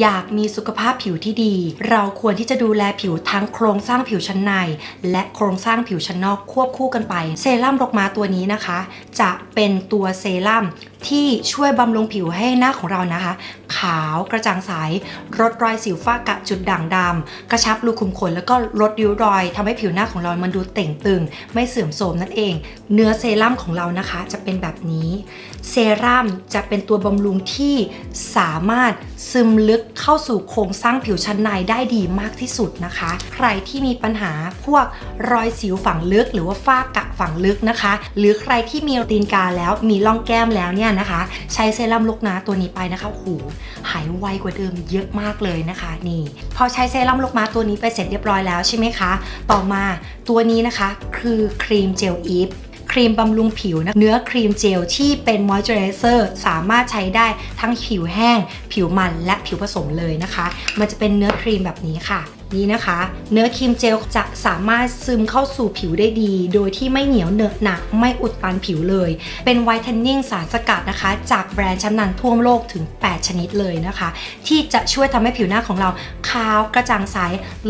อยากมีสุขภาพผิวที่ดี เราควรที่จะดูแลผิวทั้งโครงสร้างผิวชั้นใน และโครงสร้างผิวชั้นนอกควบคู่กันไป เซรั่มรกมาตัวนี้นะคะ จะเป็นตัวเซรั่ม ที่ช่วยบำรุงผิวให้หน้าของเรานะคะ ขาวกระจ่างใสลดรอยสิวฝ้ากระจุดด่างดำกระชับรูขุมขนแล้วก็ลดริ้วรอยทำให้ผิวหน้าของเรามันดูเต่งตึง ไม่เสื่อมโทรมนั่นเอง เนื้อเซรั่มของเรานะคะ จะเป็นแบบนี้ เซรั่มจะเป็นตัวบำรุงที่สามารถซึมลึกเข้าสู่โครงสร้างผิวชั้นในได้ดีมากที่สุดนะคะ ใครที่มีปัญหาพวกรอยสิวฝังลึก หรือว่าฝ้ากระฝังลึกนะคะ หรือใครที่มีตีนกาแล้วมีร่องแก้มแล้วเนี่ยนะคะ ใช้เซรั่มลูกนาตัวนี้ไปนะคะโอ้โหหายไวกว่าเดิมเยอะมากเลยนะคะ นี่ พอใช้เซรั่มลูกม้าตัวนี้ไปเสร็จเรียบร้อยแล้วใช่ไหมคะ ต่อมาตัวนี้นะคะคือครีมเจลอีฟครีมบำรุงผิวนะเนื้อครีมเจลที่เป็นมอยเจอไรเซอร์สามารถใช้ได้ทั้งผิวแห้ง ผิวมันและผิวผสมเลยนะคะ มันจะเป็นเนื้อครีมแบบนี้ค่ะ นี่นะคะ เนื้อครีมเจลจะสามารถซึมเข้าสู่ผิวได้ดี โดยที่ไม่เหนียวเหนอะหนะไม่อุดตันผิวเลย เป็นไวท์เทนนิ่งสารสกัดนะคะ จากแบรนด์ชั้นนำทั่วโลกถึง 8 ชนิดเลยนะคะ ที่จะช่วยทำให้ผิวหน้าของเราขาวกระจ่างใส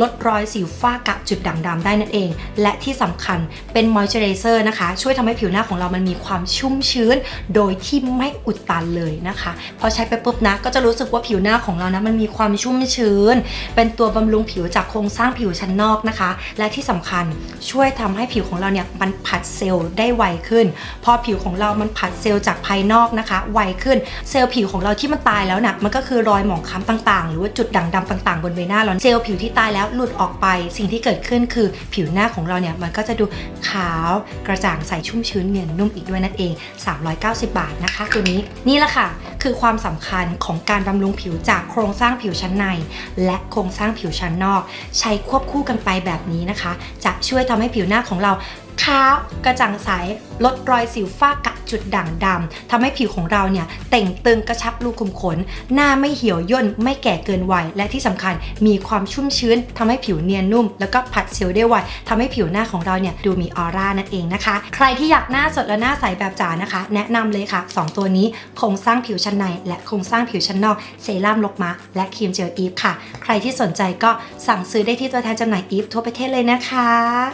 ลดรอยสิวฝ้ากระจุดด่างดำได้นั่นเอง และที่สำคัญเป็นมอยเจอไรเซอร์นะคะ ช่วยทำให้ผิวหน้าของเรามันมีความชุ่มชื้น โดยที่ไม่อุดตันเลยนะคะ พอใช้ไปปุ๊บนะก็จะรู้สึกว่าผิวหน้าของเรานะมันมีความชุ่มชื้น เป็นตัวบำรุงผิวจากโครงสร้างผิวชั้นนอกนะคะ และที่สำคัญช่วยทำให้ผิวของเราเนี่ยมันผัดเซลล์ได้ไวขึ้น พอผิวของเรามันผัดเซลล์จากภายนอกนะคะ ไวขึ้นเซลล์ผิวของเราที่มันตายแล้วนะ่ะมันก็คือรอยหมองคล้ำต่างๆ หรือว่าจุดด่างดำต่างๆ บนใบหน้าเราเซลล์ผิวที่ตายแล้วหลุดออกไป สิ่งที่เกิดขึ้นคือผิวหน้าของเราเนี่ยมันก็จะดูขาวกระจ่างใสชุ่มชื้นเนียนนุ่มอีกด้วยนั่นเอง 390 บาทนะคะตัวนี้นี่แหละค่ะ คือความสำคัญของการบำรุงผิวจากโครงสร้างผิวชั้นใน และโครงสร้างผิวชั้นนอก ใช้ควบคู่กันไปแบบนี้นะคะ จะช่วยทำให้ผิวหน้าของเราขาวกระจ่างใสลดรอยสิวฝ้ากระ จุดด่างดำทำให้ผิวของเราเนี่ยเต่งตึงกระชับรูขุมขน หน้าไม่เหี่ยวย่นไม่แก่เกินวัยและที่สำคัญมีความชุ่มชื้นทำให้ผิวเนียนนุ่ม แล้วก็ผัดเซลล์ได้ไวทำให้ผิวหน้าของเราเนี่ยดูมีออร่านั่นเองนะคะ ใครที่อยากหน้าสดและหน้าใสแบบจ๋านะคะ แนะนำเลยค่ะ 2 ตัวนี้โครงสร้างผิวชั้นใน และโครงสร้างผิวชั้นนอกเซรั่มลกมาและครีมเจลอีฟค่ะ ใครที่สนใจก็สั่งซื้อได้ที่ตัวแทนจำหน่ายอีฟทั่วประเทศเลยนะคะ